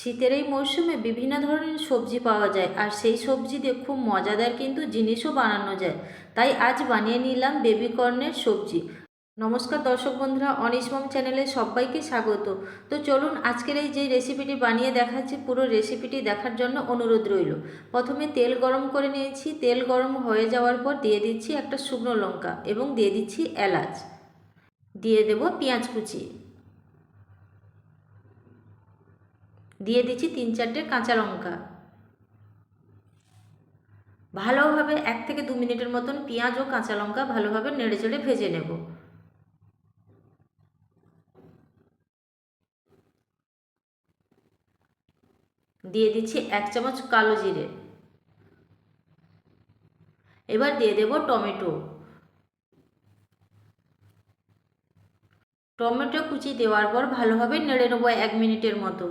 শীতের এই মরশুমে বিভিন্ন ধরনের সবজি পাওয়া যায় আর সেই সবজি দিয়ে খুব মজাদার কিন্তু জিনিসও বানানো যায়। তাই আজ বানিয়ে নিলাম বেবি কর্নের সবজি। নমস্কার দর্শক বন্ধুরা অনিসমম চ্যানেলে সবাইকে স্বাগত। তো চলুন আজকের এই যে রেসিপিটি বানিয়ে দেখাচ্ছি, পুরো রেসিপিটি দেখার জন্য অনুরোধ রইল। প্রথমে তেল গরম করে নিয়েছি। তেল গরম হয়ে যাওয়ার পর দিয়ে দিচ্ছি একটা শুকনো লঙ্কা এবং দিয়ে দিচ্ছি এলাচ। দিয়ে দেব পেঁয়াজ কুচি। দিয়ে দিচ্ছি তিন চারটে কাঁচা লঙ্কা। ভালোভাবে এক থেকে দু মিনিটের মতন পেঁয়াজ ও কাঁচা লঙ্কা ভালোভাবে নেড়ে চেড়ে ভেজে নেব। দিয়ে দিচ্ছি এক চামচ কালো জিরে। এবার দিয়ে দেব টমেটো। টমেটো কুচি দেওয়ার পর ভালোভাবে নেড়ে নেব এক মিনিটের মতো।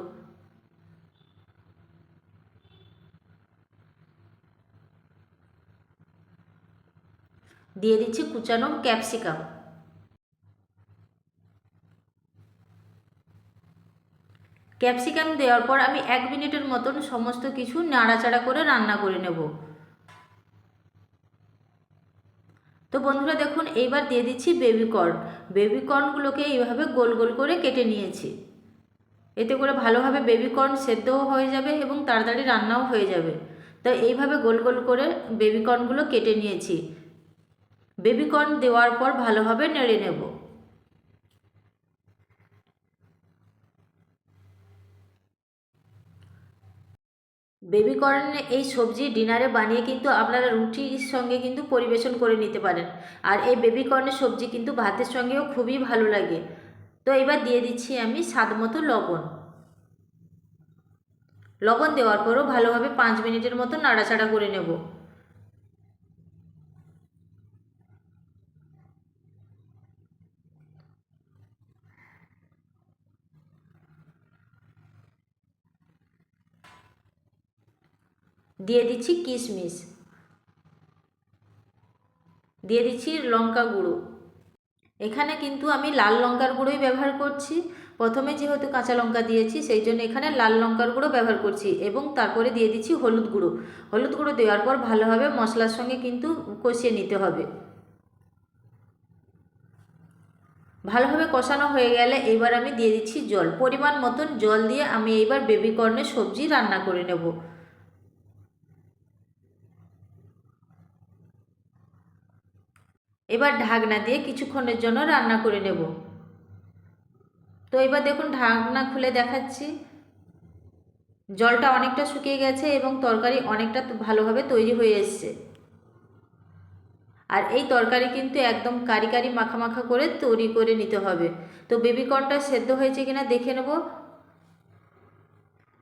দিয়ে দিচ্ছি কুচানো ক্যাপসিকাম। ক্যাপসিকাম দেওয়ার পর আমি এক মিনিটের মতন সমস্ত কিছু নাড়াচাড়া করে রান্না করে নেব। তো বন্ধুরা দেখুন, এইবার দিয়ে দিচ্ছি বেবিকর্ন বেবিকর্নগুলোকে এইভাবে গোল গোল করে কেটে নিয়েছি। এতে করে ভালোভাবে বেবিকর্ন সেদ্ধও হয়ে যাবে এবং তাড়াতাড়ি রান্নাও হয়ে যাবে। তো এইভাবে গোল গোল করে বেবিকর্নগুলো কেটে নিয়েছি। বেবিকর্ন দেওয়ার পর ভালোভাবে নেড়ে নেব। বেবিকর্ন এই সবজি ডিনারে বানিয়ে কিন্তু আপনারা রুটির সঙ্গে কিন্তু পরিবেশন করে নিতে পারেন। আর এই বেবিকর্নের সবজি কিন্তু ভাতের সঙ্গেও খুবই ভালো লাগে। তো এবার দিয়ে দিচ্ছি আমি স্বাদ মতো লবণ। লবণ দেওয়ার পরও ভালোভাবে পাঁচ মিনিটের মতো নাড়াচাড়া করে নেব। দিয়ে দিচ্ছি কিশমিশ। দিয়ে দিচ্ছি লঙ্কা গুঁড়ো। এখানে কিন্তু আমি লাল লঙ্কার গুঁড়োই ব্যবহার করছি। প্রথমে যেহেতু কাঁচা লঙ্কা দিয়েছি, সেই জন্য এখানে লাল লঙ্কার গুঁড়ো ব্যবহার করছি এবং তারপরে দিয়ে দিচ্ছি হলুদ গুঁড়ো। হলুদ গুঁড়ো দেওয়ার পর ভালোভাবে মশলার সঙ্গে কিন্তু কষিয়ে নিতে হবে। ভালোভাবে কষানো হয়ে গেলে এবার আমি দিয়ে দিচ্ছি জল। পরিমাণ মতন জল দিয়ে আমি এইবার বেবিকর্নের সবজি রান্না করে নেব। এবার ঢাকনা দিয়ে কিছুক্ষণের জন্য রান্না করে নেব। তো এবার দেখুন ঢাকনা খুলে দেখাচ্ছি। জলটা অনেকটা শুকিয়ে গেছে এবং তরকারি অনেকটা ভালোভাবে তৈরি হয়ে এসছে। আর এই তরকারি কিন্তু একদম কারি কারি মাখা মাখা করে তৈরি করে নিতে হবে। তো বেবিকর্নটা সেদ্ধ হয়েছে কিনা দেখে নেব।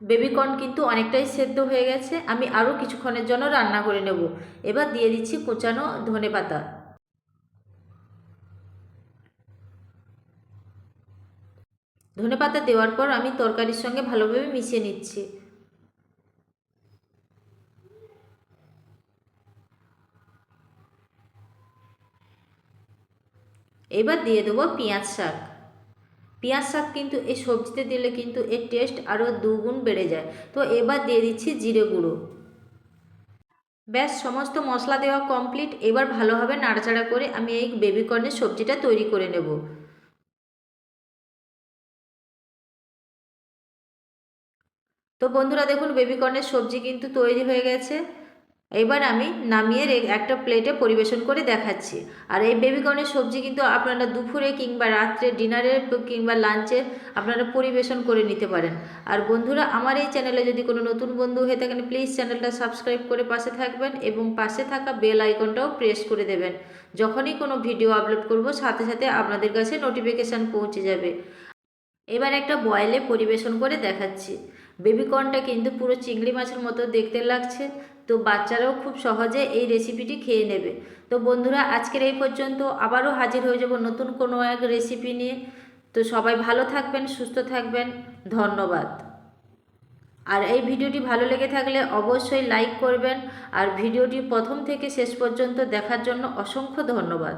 বেবিকর্ন কিন্তু অনেকটাই সেদ্ধ হয়ে গেছে। আমি আরও কিছুক্ষণের জন্য রান্না করে নেব। এবার দিয়ে দিচ্ছি কোচানো ধনে পাতা ধনে পাতা দেওয়ার পর আমি তরকারির সঙ্গে ভালোভাবে মিশিয়ে নিচ্ছি। এবার দিয়ে দেবো পেঁয়াজ শাক। পেঁয়াজ শাক কিন্তু এই সবজিতে দিলে কিন্তু এর টেস্ট আরও দুগুণ বেড়ে যায়। তো এবার দিয়ে দিচ্ছি জিরে গুঁড়ো। ব্যাস, সমস্ত মশলা দেওয়া কমপ্লিট এবার ভালোভাবে নাড়াচাড়া করে আমি এই বেবিকর্নের সবজিটা তৈরি করে নেব। তো বন্ধুরা দেখুন বেবিকর্নের সবজি কিন্তু তৈরি হয়ে গেছে। এবার আমি নামিয়ে একটা প্লেটে পরিবেশন করে দেখাচ্ছি। আর এই বেবিকর্নের সবজি কিন্তু আপনারা দুপুরে কিংবা রাত্রে ডিনারে কিংবা লাঞ্চে আপনারা পরিবেশন করে নিতে পারেন। আর বন্ধুরা, আমার এই চ্যানেলে যদি কোনো নতুন বন্ধু হয়ে থাকেন, প্লিজ চ্যানেলটা সাবস্ক্রাইব করে পাশে থাকবেন এবং পাশে থাকা বেল আইকনটাও প্রেস করে দেবেন। যখনই কোনো ভিডিও আপলোড করব, সাথে সাথে আপনাদের কাছে নোটিফিকেশান পৌঁছে যাবে। এবার একটা বয়েলে পরিবেশন করে দেখাচ্ছি। বেবিকর্নটা কিন্তু পুরো চিংড়ি মাছের মতো দেখতে লাগছে। তো বাচ্চারাও খুব সহজে এই রেসিপিটি খেয়ে নেবে। তো বন্ধুরা, আজকের এই পর্যন্ত আবারও হাজির হয়ে যাব নতুন কোনো এক রেসিপি নিয়ে। তো সবাই ভালো থাকবেন, সুস্থ থাকবেন। ধন্যবাদ। আর এই ভিডিওটি ভালো লেগে থাকলে অবশ্যই লাইক করবেন। আর ভিডিওটি প্রথম থেকে শেষ পর্যন্ত দেখার জন্য অসংখ্য ধন্যবাদ।